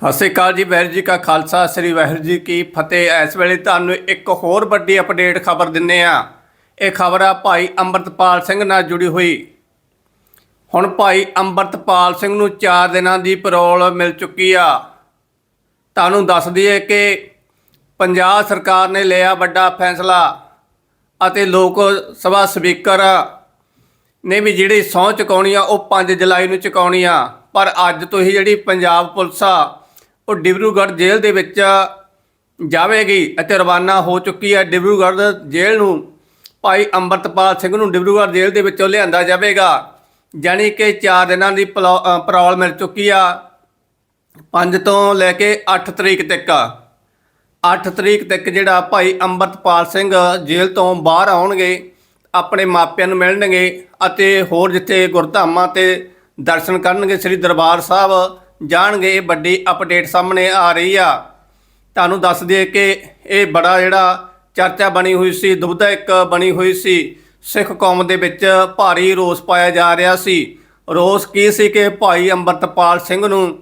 ਸਤਿ ਸ਼੍ਰੀ ਅਕਾਲ ਜੀ, ਵਾਹਿਗੁਰੂ ਜੀ ਕਾ ਖਾਲਸਾ, ਸ੍ਰੀ ਵਾਹਿਗੁਰੂ ਜੀ ਕੀ ਫਤਿਹ। ਇਸ ਵੇਲੇ ਤੁਹਾਨੂੰ ਇੱਕ ਹੋਰ ਵੱਡੀ ਅਪਡੇਟ ਖਬਰ ਦਿੰਨੇ ਆ। ਇਹ ਖਬਰ ਆ ਭਾਈ ਅੰਮ੍ਰਿਤਪਾਲ ਸਿੰਘ ਨਾਲ ਜੁੜੀ ਹੋਈ। ਹੁਣ ਭਾਈ ਅੰਮ੍ਰਿਤਪਾਲ ਸਿੰਘ ਨੂੰ 4 ਦਿਨਾਂ ਦੀ ਪੈਰੋਲ ਮਿਲ ਚੁੱਕੀ ਆ। ਤੁਹਾਨੂੰ ਦੱਸ ਦਈਏ ਕਿ ਪੰਜਾਬ ਸਰਕਾਰ ਨੇ ਲਿਆ ਵੱਡਾ ਫੈਸਲਾ ਅਤੇ ਲੋਕ ਸਭਾ ਸਪੀਕਰ ਨੇ ਵੀ ਜਿਹੜੀ ਸਹੁੰ ਚੁਕਾਉਣੀ ਆ, ਉਹ 5 ਜੁਲਾਈ ਨੂੰ ਚੁਕਾਉਣੀ ਆ। ਪਰ ਅੱਜ ਤੋਂ ਹੀ ਜਿਹੜੀ ਪੰਜਾਬ ਪੁਲਿਸ ਆ ਉਹ ਡਿਬਰੂਗੜ੍ਹ ਜੇਲ੍ਹ ਦੇ ਵਿੱਚ ਜਾਵੇਗੀ ਅਤੇ ਰਵਾਨਾ ਹੋ ਚੁੱਕੀ ਹੈ। ਡਿਬਰੂਗੜ੍ਹ ਜੇਲ੍ਹ ਨੂੰ ਭਾਈ ਅੰਮ੍ਰਿਤਪਾਲ ਸਿੰਘ ਨੂੰ ਡਿਬਰੂਗੜ੍ਹ ਜੇਲ੍ਹ ਦੇ ਵਿੱਚੋਂ ਲਿਆਂਦਾ ਜਾਵੇਗਾ। ਜਾਣੀ ਕਿ 4 ਦਿਨਾਂ ਦੀ ਪਲੋ- ਅ, ਮਿਲ ਚੁੱਕੀ ਆ। 5 ਤੋਂ ਲੈ ਕੇ 8 ਤਰੀਕ ਤੱਕ। 8 ਤਰੀਕ ਤੱਕ ਜਿਹੜਾ ਭਾਈ ਅੰਮ੍ਰਿਤਪਾਲ ਸਿੰਘ ਜੇਲ੍ਹ ਤੋਂ ਬਾਹਰ ਆਉਣਗੇ ਆਪਣੇ ਮਾਪਿਆਂ ਨੂੰ ਮਿਲਣਗੇ ਅਤੇ ਹੋਰ ਜਿੱਥੇ ਗੁਰਧਾਮਾਂ ਤੇ ਦਰਸ਼ਨ ਕਰਨਗੇ ਸ੍ਰੀ ਦਰਬਾਰ ਸਾਹਿਬ ਜਾਣਗੇ, ਇਹ ਵੱਡੀ ਅਪਡੇਟ ਸਾਹਮਣੇ ਆ ਰਹੀ ਆ। ਤੁਹਾਨੂੰ ਦੱਸ ਦਈਏ ਕਿ ਇਹ ਬੜਾ ਜਿਹੜਾ ਚਰਚਾ ਬਣੀ ਹੋਈ ਸੀ ਦੁਬਦਾ ਇੱਕ ਬਣੀ ਹੋਈ ਸੀ। ਸਿੱਖ ਕੌਮ ਦੇ ਵਿੱਚ ਭਾਰੀ ਰੋਸ ਪਾਇਆ ਜਾ ਰਿਹਾ ਸੀ। ਰੋਸ ਕੀ ਸੀ ਕਿ ਭਾਈ ਅੰਮ੍ਰਿਤਪਾਲ ਸਿੰਘ ਨੂੰ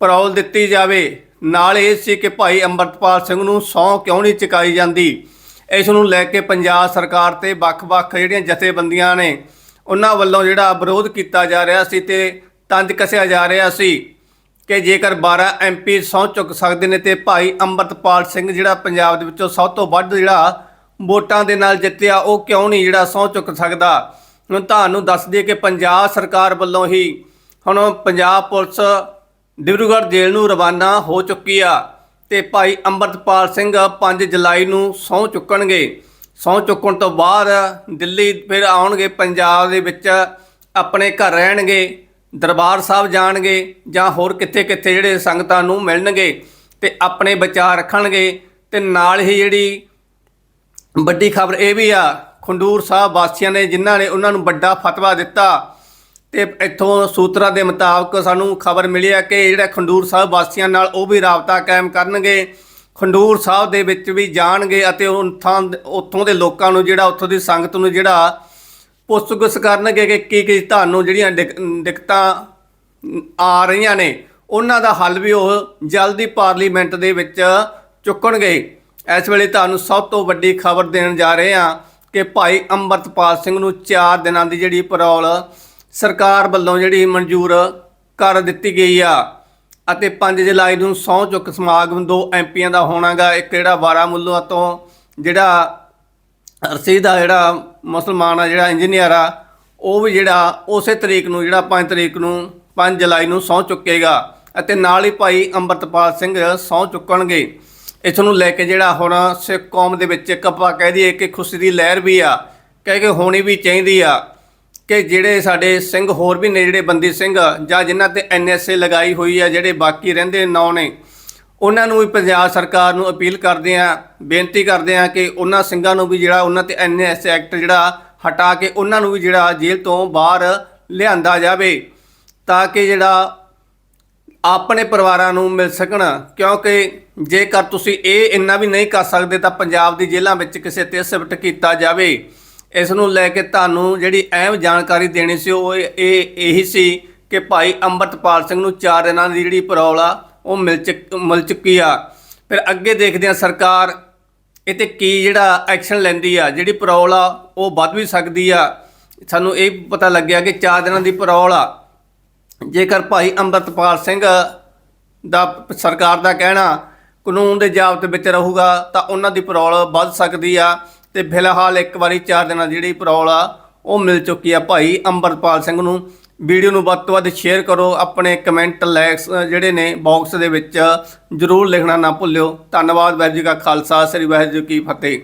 ਪਰੌਲ ਦਿੱਤੀ ਜਾਵੇ? ਨਾਲ ਇਹ ਸੀ ਕਿ ਭਾਈ ਅੰਮ੍ਰਿਤਪਾਲ ਸਿੰਘ ਨੂੰ ਸਹੁੰ ਕਿਉਂ ਨਹੀਂ ਚੁਕਾਈ ਜਾਂਦੀ? ਇਸ ਨੂੰ ਲੈ ਕੇ ਪੰਜਾਬ ਸਰਕਾਰ ਤੇ ਵੱਖ-ਵੱਖ ਜਿਹੜੀਆਂ ਜਥੇਬੰਦੀਆਂ ਨੇ, ਉਹਨਾਂ ਵੱਲੋਂ ਜਿਹੜਾ ਵਿਰੋਧ ਕੀਤਾ ਜਾ ਰਿਹਾ ਸੀ ਤੇ ਤੰਜ ਕੱਸਿਆ ਜਾ ਰਿਹਾ ਸੀ। ਕਿ ਜੇਕਰ 12 ਐਮਪੀ ਸਹੁੰ ਚੁੱਕ ਸਕਦੇ ਨੇ ਤੇ ਭਾਈ ਅੰਮ੍ਰਿਤਪਾਲ ਸਿੰਘ ਜਿਹੜਾ ਪੰਜਾਬ ਦੇ ਵਿੱਚੋਂ ਸਭ ਤੋਂ ਵੱਧ ਜਿਹੜਾ ਵੋਟਾਂ ਦੇ ਨਾਲ ਜਿੱਤਿਆ, ਉਹ ਕਿਉਂ ਨਹੀਂ ਜਿਹੜਾ ਸਹੁੰ ਚੁੱਕ ਸਕਦਾ? ਹੁਣ ਤੁਹਾਨੂੰ ਦੱਸ ਦਈਏ ਕਿ ਪੰਜਾਬ ਸਰਕਾਰ ਵੱਲੋਂ ਹੀ ਹੁਣ ਪੰਜਾਬ ਪੁਲਿਸ ਡਿਬਰੂਗੜ੍ਹ ਜੇਲ੍ਹ ਨੂੰ ਰਵਾਨਾ ਹੋ ਚੁੱਕੀ ਆ ਤੇ ਭਾਈ ਅੰਮ੍ਰਿਤਪਾਲ ਸਿੰਘ 5 ਜੁਲਾਈ ਨੂੰ ਸਹੁੰ ਚੁੱਕਣਗੇ। ਸਹੁੰ ਚੁੱਕਣ ਤੋਂ ਬਾਅਦ ਦਿੱਲੀ ਫਿਰ ਆਉਣਗੇ, ਪੰਜਾਬ ਦੇ ਵਿੱਚ ਆਪਣੇ ਘਰ ਰਹਿਣਗੇ। ਦਰਬਾਰ ਸਾਹਿਬ ਜਾਣਗੇ ਜਾਂ ਹੋਰ ਕਿੱਥੇ-ਕਿੱਥੇ ਜਿਹੜੇ ਸੰਗਤਾਂ ਨੂੰ ਮਿਲਣਗੇ ਤੇ ਆਪਣੇ ਵਿਚਾਰ ਰੱਖਣਗੇ ਤੇ ਨਾਲ ਹੀ ਜਿਹੜੀ ਵੱਡੀ ਖਬਰ ਇਹ ਵੀ ਆ, ਖੰਡੂਰ ਸਾਹਿਬ ਵਾਸੀਆਂ ਨੇ ਜਿਨ੍ਹਾਂ ਨੇ ਉਹਨਾਂ ਨੂੰ ਵੱਡਾ ਫਤਵਾ ਦਿੱਤਾ ਤੇ ਇੱਥੋਂ ਸੂਤਰਾਂ ਦੇ ਮੁਤਾਬਕ ਸਾਨੂੰ ਖਬਰ ਮਿਲੀ ਹੈ ਕਿ ਜਿਹੜਾ ਖੰਡੂਰ ਸਾਹਿਬ ਵਾਸੀਆਂ ਨਾਲ ਉਹ ਵੀ ਰਾਬਤਾ ਕਾਇਮ ਕਰਨਗੇ, ਖੰਡੂਰ ਸਾਹਿਬ ਦੇ ਵਿੱਚ ਵੀ ਜਾਣਗੇ ਅਤੇ ਉੱਥਾਂ ਉੱਥੋਂ ਦੇ ਲੋਕਾਂ ਨੂੰ ਜਿਹੜਾ, ਉੱਥੋਂ ਦੀ ਸੰਗਤ ਨੂੰ ਜਿਹੜਾ ਪੁੱਛਗਿੱਛ ਕਰਨਗੇ ਕਿ ਕੀ ਕੀ ਤੁਹਾਨੂੰ ਜਿਹੜੀਆਂ ਦਿੱਕ- ਦਿੱਕਤਾਂ ਆ ਰਹੀਆਂ ਨੇ, ਉਹਨਾਂ ਦਾ ਹੱਲ ਵੀ ਉਹ ਜਲਦੀ ਪਾਰਲੀਮੈਂਟ ਦੇ ਵਿੱਚ ਚੁੱਕਣਗੇ। ਇਸ ਵੇਲੇ ਤੁਹਾਨੂੰ ਸਭ ਤੋਂ ਵੱਡੀ ਖਬਰ ਦੇਣ ਜਾ ਰਹੇ ਹਾਂ ਕਿ ਭਾਈ ਅੰਮ੍ਰਿਤਪਾਲ ਸਿੰਘ ਨੂੰ 4 ਦਿਨਾਂ ਦੀ ਜਿਹੜੀ ਪਰੌਲ ਸਰਕਾਰ ਵੱਲੋਂ ਜਿਹੜੀ ਮਨਜ਼ੂਰ ਕਰ ਦਿੱਤੀ ਗਈ ਆ ਅਤੇ 5 ਜੁਲਾਈ ਨੂੰ ਸਹੁੰ ਚੁੱਕ ਸਮਾਗਮ ਦੋ ਐਮਪੀਆਂ ਦਾ ਹੋਣਾਗਾ। ਇੱਕ ਜਿਹੜਾ ਬਾਰਾਮੂਲਾ ਤੋਂ ਜਿਹੜਾ ਰਸੀਦ ਦਾ ਜਿਹੜਾ ਮੁਸਲਮਾਨ ਆ, ਜਿਹੜਾ ਇੰਜੀਨੀਅਰ ਆ, ਉਹ ਵੀ ਜਿਹੜਾ ਉਸੇ ਤਰੀਕ ਨੂੰ, ਜਿਹੜਾ 5 ਤਰੀਕ ਨੂੰ 5 ਜੁਲਾਈ ਨੂੰ ਸਹੁੰ ਚੁੱਕੇਗਾ ਅਤੇ ਨਾਲ ਹੀ ਭਾਈ ਅੰਮ੍ਰਿਤਪਾਲ ਸਿੰਘ ਸਹੁੰ ਚੁੱਕਣਗੇ। ਇਸ ਨੂੰ ਲੈ ਕੇ ਜਿਹੜਾ ਹੁਣ ਸਿੱਖ ਕੌਮ ਦੇ ਵਿੱਚ ਇੱਕ ਆਪਾਂ ਕਹਿ ਦਈਏ ਕਿ ਖੁਸ਼ੀ ਦੀ ਲਹਿਰ ਵੀ ਆ, ਕਹਿ ਕੇ ਹੋਣੀ ਵੀ ਚਾਹੀਦੀ ਆ ਕਿ ਜਿਹੜੇ ਸਾਡੇ ਸਿੰਘ ਹੋਰ ਵੀ ਨੇ, ਜਿਹੜੇ ਬੰਦੀ ਸਿੰਘ ਜਾਂ ਜਿਨ੍ਹਾਂ ਤੇ ਐਨਐਸਏ ਲਗਾਈ ਹੋਈ ਆ, ਜਿਹੜੇ ਬਾਕੀ ਰਹਿੰਦੇ ਨੌ ਨੇ ਉਹਨਾਂ ਨੂੰ ਵੀ ਪੰਜਾਬ ਸਰਕਾਰ ਨੂੰ ਅਪੀਲ ਕਰਦੇ ਆ ਬੇਨਤੀ ਕਰਦੇ ਆ ਕਿ ਉਹਨਾਂ ਸਿੰਘਾਂ ਨੂੰ ਵੀ ਜਿਹੜਾ ਉਹਨਾਂ ਤੇ ਐਨਐਸ ਐਕਟ ਜਿਹੜਾ ਹਟਾ ਕੇ ਉਹਨਾਂ ਨੂੰ ਵੀ ਜਿਹੜਾ ਜੇਲ੍ਹ ਤੋਂ ਬਾਹਰ ਲਿਆਂਦਾ ਜਾਵੇ ਤਾਂ ਕਿ ਜਿਹੜਾ ਆਪਣੇ ਪਰਿਵਾਰਾਂ ਨੂੰ ਮਿਲ ਸਕਣ। ਕਿਉਂਕਿ ਜੇਕਰ ਤੁਸੀਂ ਇਹ ਇੰਨਾ ਵੀ ਨਹੀਂ ਕਰ ਸਕਦੇ ਤਾਂ ਪੰਜਾਬ ਦੀ ਜੇਲ੍ਹਾਂ ਵਿੱਚ ਕਿਸੇ ਤੇ ਸਿਫਟ ਕੀਤਾ ਜਾਵੇ। ਇਸ ਨੂੰ ਲੈ ਕੇ ਤੁਹਾਨੂੰ ਜਿਹੜੀ ਅਹਿਮ ਜਾਣਕਾਰੀ ਦੇਣੀ ਸੀ ਉਹ ਇਹ, ਇਹੀ ਸੀ ਕਿ ਭਾਈ ਅੰਮ੍ਰਿਤਪਾਲ ਸਿੰਘ ਨੂੰ 4 ਦਿਨਾਂ ਦੀ ਜਿਹੜੀ ਪੈਰੋਲ ਆ ਉਹ ਮਿਲ ਚੁੱਕ, ਮਿਲ ਚੁੱਕੀ ਆ। ਫਿਰ ਅੱਗੇ ਦੇਖਦੇ ਆ ਸਰਕਾਰ ਇਹ ਤੇ ਕੀ ਜਿਹੜਾ ਐਕਸ਼ਨ ਲੈਂਦੀ ਆ। ਜਿਹੜੀ ਪੈਰੋਲ ਆ, ਉਹ ਵੱਧ ਵੀ ਸਕਦੀ ਆ। ਸਾਨੂੰ ਇਹ ਪਤਾ ਲੱਗਿਆ ਕਿ 4 ਦਿਨਾਂ ਦੀ ਪਰੌਲ ਆ। ਜੇਕਰ ਭਾਈ ਅੰਮ੍ਰਿਤਪਾਲ ਸਿੰਘ ਦਾ ਸਰਕਾਰ ਦਾ ਕਹਿਣਾ ਕਾਨੂੰਨ ਦੇ ਜਾਬਤ ਵਿੱਚ ਰਹੂਗਾ, ਤਾਂ ਉਹਨਾਂ ਦੀ ਪਰੌਲ ਵੱਧ ਸਕਦੀ ਆ। ਤੇ ਫਿਲਹਾਲ ਇੱਕ ਵਾਰੀ 4 ਦਿਨਾਂ ਦੀ ਜਿਹੜੀ ਪਰੌਲ ਆ, ਉਹ ਮਿਲ ਚੁੱਕੀ ਆ ਭਾਈ ਅੰਮ੍ਰਿਤਪਾਲ ਸਿੰਘ ਨੂੰ। ਵੀਡੀਓ ਨੂੰ ਵੱਧ ਤੋਂ ਵੱਧ ਸ਼ੇਅਰ ਕਰੋ, ਆਪਣੇ ਕਮੈਂਟ ਲੈਕਸ ਜਿਹੜੇ ਨੇ ਬਾਕਸ ਦੇ ਵਿੱਚ ਜਰੂਰ ਲਿਖਣਾ ਨਾ ਭੁੱਲਿਓ। ਧੰਨਵਾਦ, ਵਾਹਿਗੁਰੂ ਜੀ ਕਾ ਖਾਲਸਾ, ਸ੍ਰੀ ਵਾਹਿਗੁਰੂ ਜੀ ਕੀ ਫਤਿਹ।